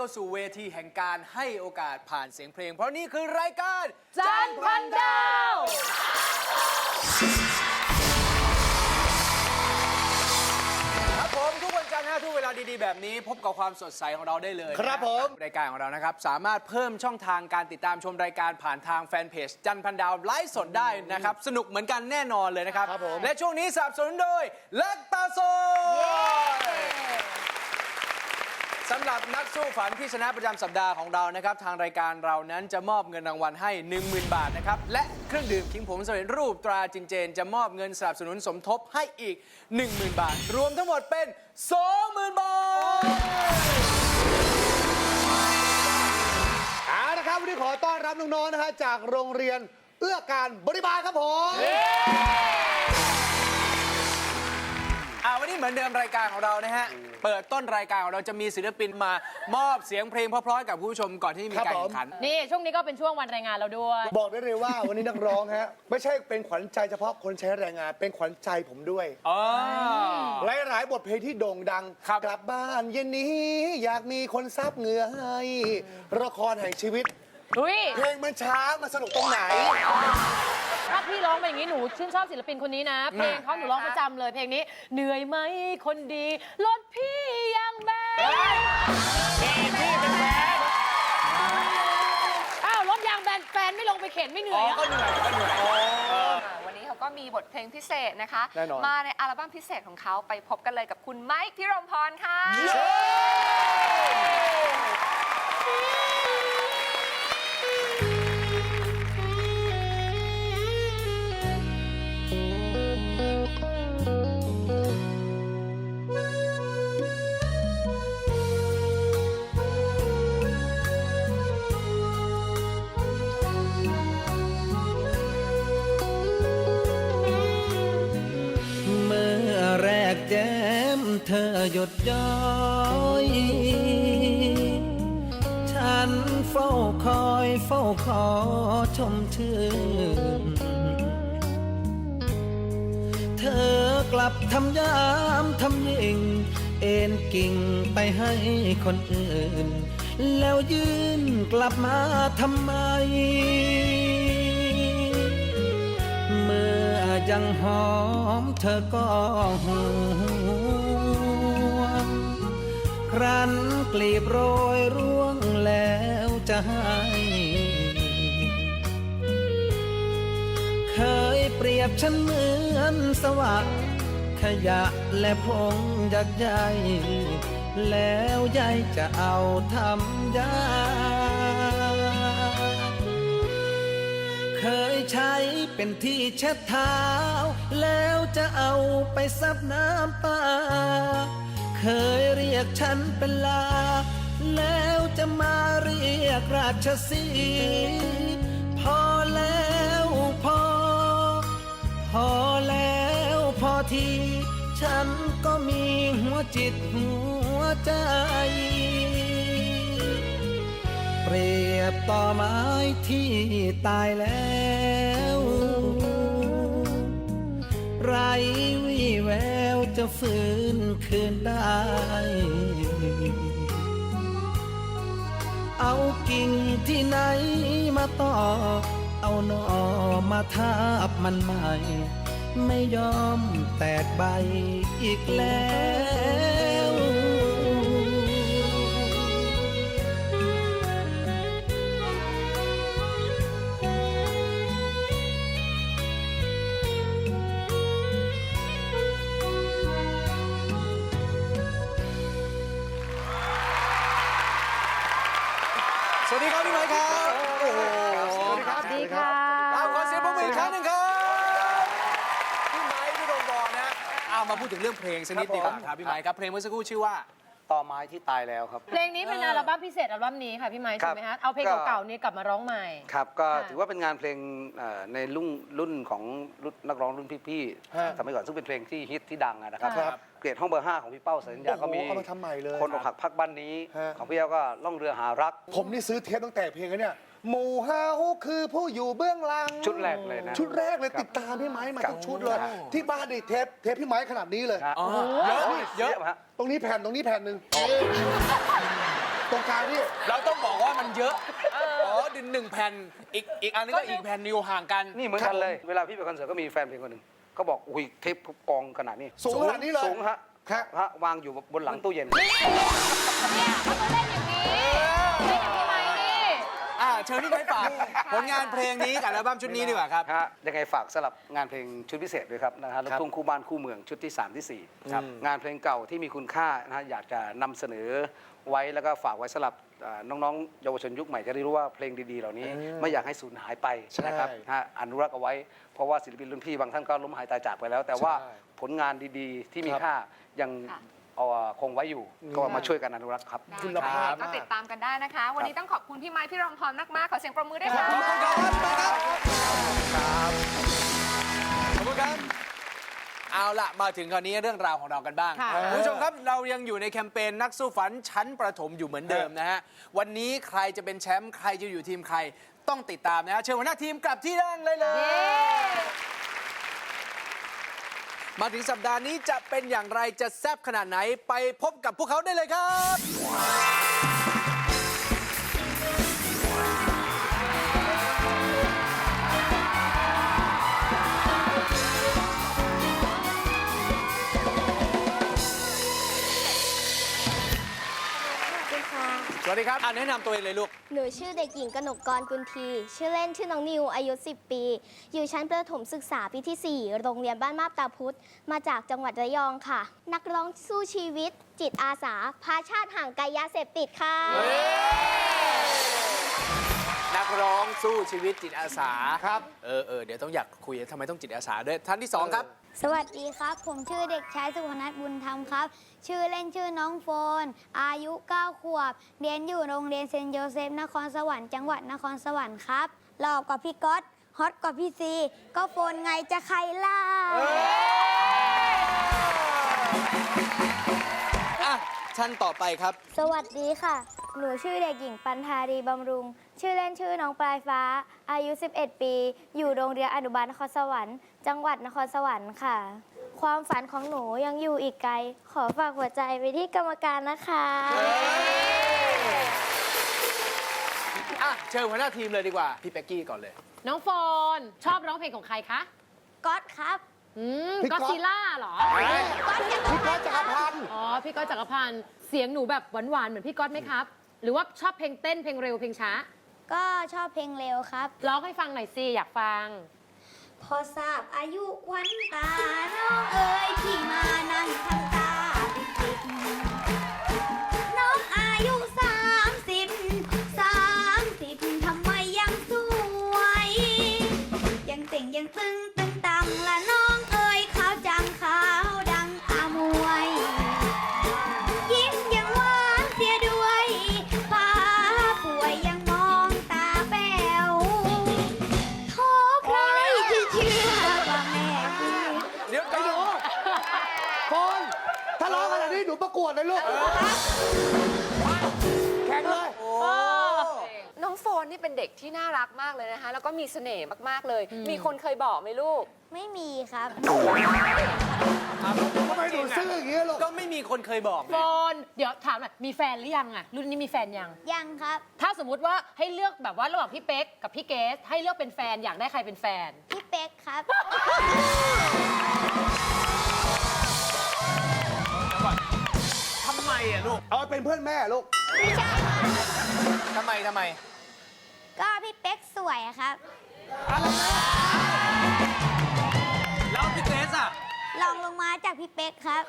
เข้าสู่เวทีแห่งการให้โอกาสผ่านเสียงเพลง เพราะนี่คือรายการจันทร์พันดาว ครับผมทุกวันจันทร์นะทุกเวลาดีๆ แบบนี้ พบกับความสดใสของเราได้เลยครับนะผม รายการของเรานะครับ สามารถเพิ่มช่องทางการติดตามชมรายการผ่านทางแฟนเพจจันทร์พันดาวไลฟ์สดได้นะครับ สนุกเหมือนกันแน่นอนเลยนะครับครับผมและช่วงนี้สนับสนุนโดยเล็กตาโซ สำหรับนักสู้ฝันที่ชนะประจำสัปดาห์ของเรานะครับ ทางรายการเรานั้นจะมอบเงินรางวัลให้ 10,000 บาทนะครับ และเครื่องดื่มคิงผมสำเร็จรูปตราจินเจน จะมอบเงินสนับสนุนสมทบให้อีก 10,000 บาท รวมทั้งหมดเป็น 20,000 บาทเอาละครับวันนี้ขอต้อนรับน้องๆนะฮะจากโรงเรียนเอื้อการบริบาลครับผม อ่าวันนี้เหมือนเดิมรายการของเรานะฮะ เปิดต้นรายการของเราจะมีศิลปินมามอบเสียงเพลงเพราะๆให้กับผู้ชมก่อนที่จะมีการแข่งขัน นี่ ช่วงนี้ก็เป็นช่วงวันรายงานเราด้วย บอกได้เลยว่าวันนี้นักร้องฮะ ไม่ใช่เป็นขวัญใจเฉพาะคนใช้แรงงาน เป็นขวัญใจผมด้วย อ๋อ หลายๆบทเพลงที่โด่งดัง ครับกลับบ้านเย็นนี้อยากมีคนซับเหงื่อให้ละครแห่งชีวิต อุ้ยเพลงมันช้ามันสนุกตรงไหน ถ้าพี่ร้องเป็นอย่างนี้หนูชื่นชอบศิลปินคนนี้นะ เพลงเขาหนูร้องประจำเลยเพลงนี้ เหนื่อยไหมคนดีรถพี่ยังแบนอ้าวรถยางแบนแฟนไม่ลงไปเข็นไม่เหนื่อ๋ออยก็เหนื่อยก็เหนื่อย ค่ะวันนี้เขาก็มีบทเพลงพิเศษนะคะ แน่นอน มาในอัลบั้มพิเศษของเขาไปพบกันเลยกับคุณไมค์พิรมพรค่ะ เเธอหยดย้อย ฉันเฝ้าคอยเฝ้าขอชมชื่น เธอกลับทำยามทำยิ่ง เอ็นกิ่งไปให้คนอื่น แล้วยืนกลับมาทำไม เมื่อยังหอมเธอก็ห่วง ครั้นกลีบโรยร่วงแล้วจะให้เคยเปรียบฉันเหมือนสวัสดขยะและพงยักษ์ใหญ่แล้วยายจะเอาทำยาเคยใช้เป็นที่เช็ดเท้า แล้วจะเอาไปซับน้ำตา เคยเรียกฉันเป็นลา แล้วจะมาเรียกราชสีพอแล้วพอ พอแล้วพอที ฉันก็มีหัวจิตหัวใจ เปรียบต่อไม้ที่ตายแล้วไรวี่แววจะฟื้น กิ่งที่ไหนมาต่อ เอาหนอมาทาบมันใหม่ ไม่ยอมแตกใบอีกแล้ว พูดถึงเรื่องเพลงสักนิดดีกว่าครับพี่ไม้ครับเพลงเมื่อสักครู่ชื่อว่า ต่อไม้ที่ตายแล้วครับ เพลงนี้เป็นอัลบั้มพิเศษอัลบั้มนี้ค่ะพี่ไม้ครัถูบกไหมคะเอาเพลงก็ เก่าๆนี้กลับมาร้องใหม่ ครับก็ค่ะ ถือว่าเป็นงานเพลงเอ่อในรุ่นรุ่นของรุ่นนักร้องรุ่นพี่ฮะๆสมัยก่อนซึ่งเป็นเพลงที่ฮิตที่ดังอะนะครับครับเกรดห้องเบอร์5ของพี่เป้าสัญญาโอ้โหก็มีเอามาทำใหม่เลยคนอกหักพักบ้านนี้ ฮะ ของพี่เอ้าก็ล่องเรือหารัก ผมนี่ซื้อเทปตั้งแต่เพลงนี้เนี่ย หมู่เฮาคือผู้อยู่เบื้องหลัง ชุดแรกเลยนะ ชุดแรกเลยครับติดตามพี่ไม้มาครับทุกชุดเลย ที่บ้านดิเทปเทปพี่ไม้ขนาดนี้เลย ครับอ๋อเยอะเยอะฮะ ตรงนี้แผ่นตรงนี้แผ่นหนึ่งตรงกลางนี่เราต้องบอกว่ามันเยอะอ๋อดึงหนึ่งแผ่นอีกอีกอันนึงก็อีกแผ่นอยู่ห่างกัน นี่เหมือนกันเลย เวลาพี่ไปคอนเสิร์ตก็มีแฟนเพลงคนหนึ่งเขาบอกอุ้ยเทปกองขนาดนี้สูงขนาดนี้เลยสูงฮะครับ ฮะวางอยู่บนหลังตู้เย็น เนี่ยเขาก็เล่น เชิญพี่ไม้ฝากผลงานเพลงนี้กับอัลบั้มชุดนี้ดีกว่าครับ ฮะยังไงฝากสลับงานเพลงชุดพิเศษด้วยครับนะฮะลูกทุ่งคู่บ้านคู่เมืองชุดที่ 3 ที่ 4 ครับ งานเพลงเก่าที่มีคุณค่านะฮะอยากจะนำเสนอไว้แล้วก็ฝากไว้สำหรับอ่าน้องๆ เยาวชนยุคใหม่จะได้รู้ว่าเพลงดีๆ เหล่านี้ไม่อยากให้สูญหายไปนะครับใช่ฮะอนุรักษ์เอาไว้ เพราะว่าศิลปินรุ่นพี่บางท่านก็ล้มหายตายจากไปแล้ว แต่ว่าใช่ผลงานดีๆที่มีครับ ค่ายังค่ะ เอาคงไว้อยู่ก็มาช่วยกันอนุรักษ์ครับคุณภาพก็ติดตามกันได้นะคะ วันนี้ต้องขอบคุณพี่ไม้พี่รมพรมากๆ ขอเสียงปรบมือด้วยค่ะขอบคุณครับไปครับขอบคุณครับ เอาละมาถึงคราวนี้เรื่องราวของเรากันบ้างค่ะคุณผู้ชมครับเรายังอยู่ในแคมเปญนักสู้ฝันชั้นประถมอยู่เหมือนเดิมนะฮะ วันนี้ใครจะเป็นแชมป์ใครจะอยู่ทีมใครต้องติดตามนะฮะเชิญหัวหน้าทีมกลับที่นั่งเลยเลย มาถึงสัปดาห์นี้จะเป็นอย่างไรจะแซ่บขนาดไหนไปพบกับพวกเขาได้เลยครับ วัสดีครับอ่าแนะนำตัวเองเลยลูก หนูชื่อเด็กหญิงกนกกรกุลที ชื่อเล่นชื่อน้องนิว อายุ 10 ปี อยู่ชั้นประถมศึกษาปีที่ 4 โรงเรียนบ้านมาบตาพุธ มาจากจังหวัดระยองค่ะ นักร้องสู้ชีวิต จิตอาสา พาชาติห่างไกลยาเสพติดค่ะ นักร้องสู้ชีวิตจิตอาสาครับ เออเออเดี๋ยวต้องอยากคุยทำไมต้องจิตอาสาด้วยท่านที่สองครับ สวัสดีครับ ผมชื่อเด็กชายสุพนัทบุญธรรมครับ ชื่อเล่นชื่อน้องโฟน อายุ 9 ขวบ เรียนอยู่โรงเรียนเซนต์โยเซฟนครสวรรค์จังหวัดนครสวรรค์ครับหล่อกว่าพี่ก๊อตฮอตกว่าพี่ซี ก็โฟนไงจะใครล่ะอะท่านต่อไปครับ สวัสดีค่ะ หนูชื่อเด็กหญิงปันธารีบำรุง ชื่อเล่นชื่อน้องปลายฟ้า อายุ 11 ปี อยู่โรงเรียนอนุบาลนครสวรรค์ จังหวัดนครสวรรค์ค่ะ ความฝันของหนูยังอยู่อีกไกล ขอฝากหัวใจไปที่กรรมการนะคะ อะเชิญหัวหน้าทีมเลยดีกว่า พี่เป็กกี้ก่อนเลย น้องโฟนชอบร้องเพลงของใครคะก๊อตครับ อืมพี่ก๊ก็อต ซิล่าเหรอ พี่ก๊อตจักรพันธ์อ๋อ พี่ก๊อตจักรพันธ์เสียงหนูแบบหวานๆ เหมือนพี่ก๊อตไหมครับ หรือว่าชอบเพลงเต้นเพลงเร็วเพลงช้า ก็ชอบเพลงเร็วครับ ร้องให้ฟังหน่อยสิอยากฟัง พอทราบอายุควันตาน้องเอ๋ยที่มานั่งทำตา กเลยนะคะแล้วก็มีเสน่ห์มากๆเลย มีคนเคยบอกไหมลูก ไม่มีครับ ทำไมหนูซื่ออย่างเงี้ยลูก ก็ไม่มีคนเคยบอกโฟนเดี๋ยวถามหน่อยมีแฟนหรือยังอะรุ่นนี้มีแฟนยัง ยังครับ ถ้าสมมุติว่าให้เลือกแบบว่าระหว่างพี่เป๊กกับพี่เกส ให้เลือกเป็นแฟนอยากได้ใครเป็นแฟน พี่เป๊กครับ ทำไมอะลูก เอาเป็นเพื่อนแม่ลูกทำไมทำไมก็พี่เป๊กสวย ครับ แล้วพี่เกรซอะลองลงมาจากพี่เป๊กครับ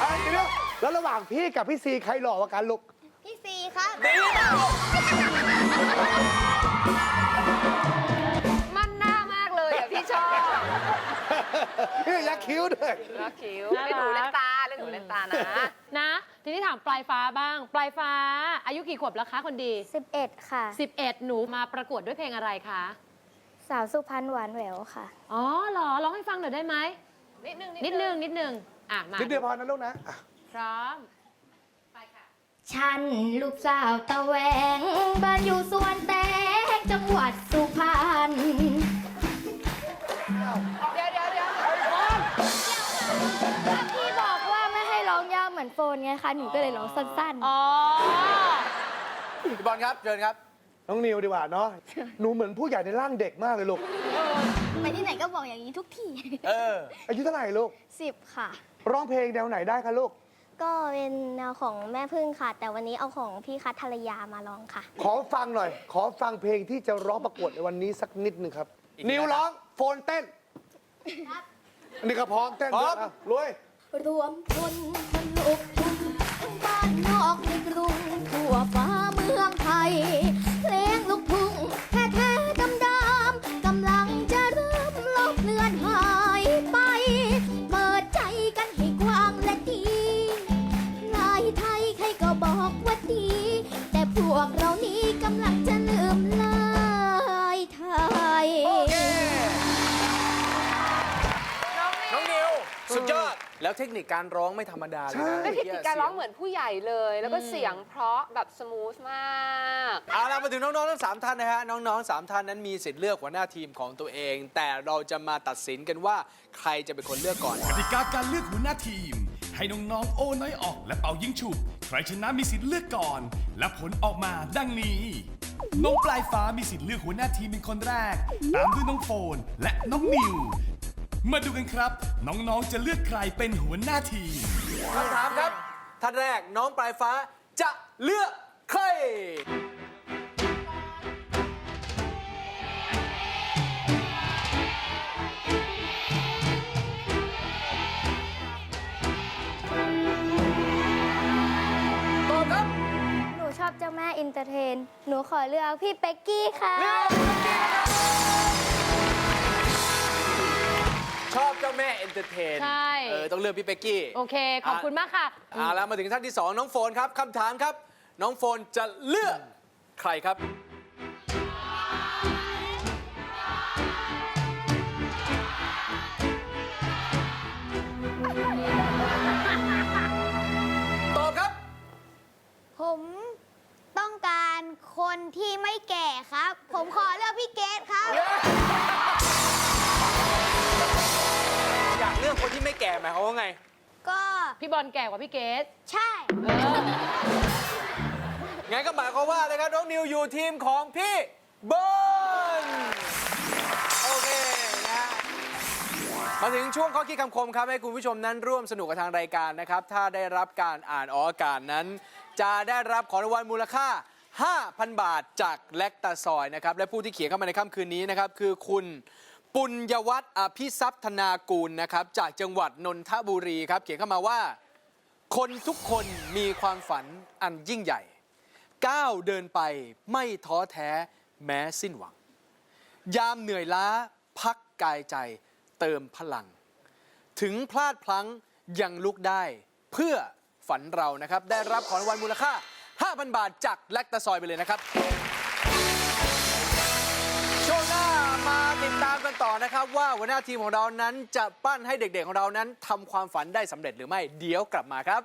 เอ้ยเดี๋ยวแล้วระหว่างพี่กับพี่ซีใครหล่อกว่ากันลูก พี่ซีครับ มันหน้ามากเลยอะพี่ชอบพี่ยักษ์คิ้วด้วย รักคิ้วน่ารักเล่นหนูเล่นตาเล่นหนูเล่นตานะ นะ ทีนี้ถามปลายฟ้าบ้าง ปลายฟ้า อายุกี่ขวบแล้วคะคนดี 11 ค่ะ 11 หนูมาประกวดด้วยเพลงอะไรคะ สาวสุพรรณหวานแหววค่ะ อ๋อเหรอร้องให้ฟังหน่อยได้ไหม นิดนึงนิดนึงนิดนึงอะ มา นิดเดียวพอนะลูกนะอะพร้อม ไปค่ะ ฉันลูกสาวตะแหวง บ้านอยู่สวนแตงจังหวัดสุพรรณ องยาวเหมือนโฟนไงคะ หนูก็เลยร้องสั้น อ๋อ พี่บอลครับเชิญครับน้องนิวดีกว่าเนาะ หนูเหมือนผู้ใหญ่ในร่างเด็กมากเลยลูก ๆ ไปที่ไหนก็บอกอย่างนี้ทุกทีเออ อายุเท่าไหร่ลูก สิบค่ะ ร้องเพลงแนวไหนได้คะลูก ก็เป็นแนวของแม่พึ่งค่ะ แต่วันนี้เอาของพี่คัทธรยามาร้องค่ะ ขอฟังหน่อย ขอฟังเพลงที่จะร้องประกวดในวันนี้สักนิดหนึ่งครับ อีกทีนิวนะครับร้องโฟนเต้นนี่ก็พร้อมเต้นพร้ด้อวมยอะรวยรวมพล คนลุกทุ่งทั้งบ้านนอกในกรุงทั่วฟ้าเมืองไทย เทคนิคการร้องไม่ธรรมดาเลยนะไม่ผิดการร้องเหมือนผู้ใหญ่เลย แล้วก็เสียงเพราะแบบสมูทมากเอาล่ะมาถึงน้องๆทั้งสามท่านนะฮะน้องๆสามท่านนั้นมีสิทธิ์เลือกหัวหน้าทีมของตัวเอง แต่เราจะมาตัดสินกันว่าใครจะเป็นคนเลือกก่อนกติกาการเลือกหัวหน้าทีม ให้น้องๆโอ้น้อยออก และเป่ายิงฉุบใครชนะมีสิทธิ์เลือกก่อน และผลออกมาดังนี้น้องปลายฟ้ามีสิทธิ์เลือกหัวหน้าทีมเป็นคนแรก ตามด้วยน้องโฟนและน้องนิว มาดูกันครับ น้องๆจะเลือกใครเป็นหัวหน้าทีม คำถามครับ ท่านแรกน้องปลายฟ้าจะเลือกใคร ตอบครับหนูชอบเจ้าแม่อินเตอร์เทน หนูขอเลือกพี่เป็กกี้ค่ะ ชอบเจ้าแม่เอนเตอร์เทนใช่ เออต้องเลือกพี่เป๊กกี้โอเค ขอบคุณมากค่ะ เอาแล้วมาถึงท่านที่2น้องโฟนครับคำถามครับ น้องโฟนจะเลือกใครครับ ที่ไม่แก่หมายความว่าไง ก็พี่บอลแก่กว่าพี่เกสใช่ งั้นก็หมายความว่านะครับน้องนิวอยู่ทีมของพี่เบิร์นโอเคนะมาถึงช่วงข้อคิดคำคมครับ ให้คุณผู้ชมนั้นร่วมสนุกกับทางรายการนะครับ ถ้าได้รับการอ่านออกอากาศนั้น จะได้รับของรางวัลมูลค่า 5,000 บาทจากแลคตาซอยนะครับ และผู้ที่เขียนเข้ามาในค่ำคืนนี้นะครับ คือคุณ ปุญญวัฒน์อภิทรัพย์ธนากูลนะครับ จากจังหวัดนนทบุรีครับ เขียนเข้ามาว่า คนทุกคนมีความฝันอันยิ่งใหญ่ ก้าวเดินไปไม่ท้อแท้แม้สิ้นหวัง ยามเหนื่อยล้าพักกายใจเติมพลัง ถึงพลาดพลั้งยังลุกได้ เพื่อฝันเรานะครับ ได้รับของรางวัลมูลค่า 5,000 บาทจากแลคตาซอยไปเลยนะครับ กันต่อนะครับว่าหัวหน้าทีมของเรานั้นจะปั้นให้เด็กๆของเรานั้นทำความฝันได้สำเร็จหรือไม่เดี๋ยวกลับมาครับ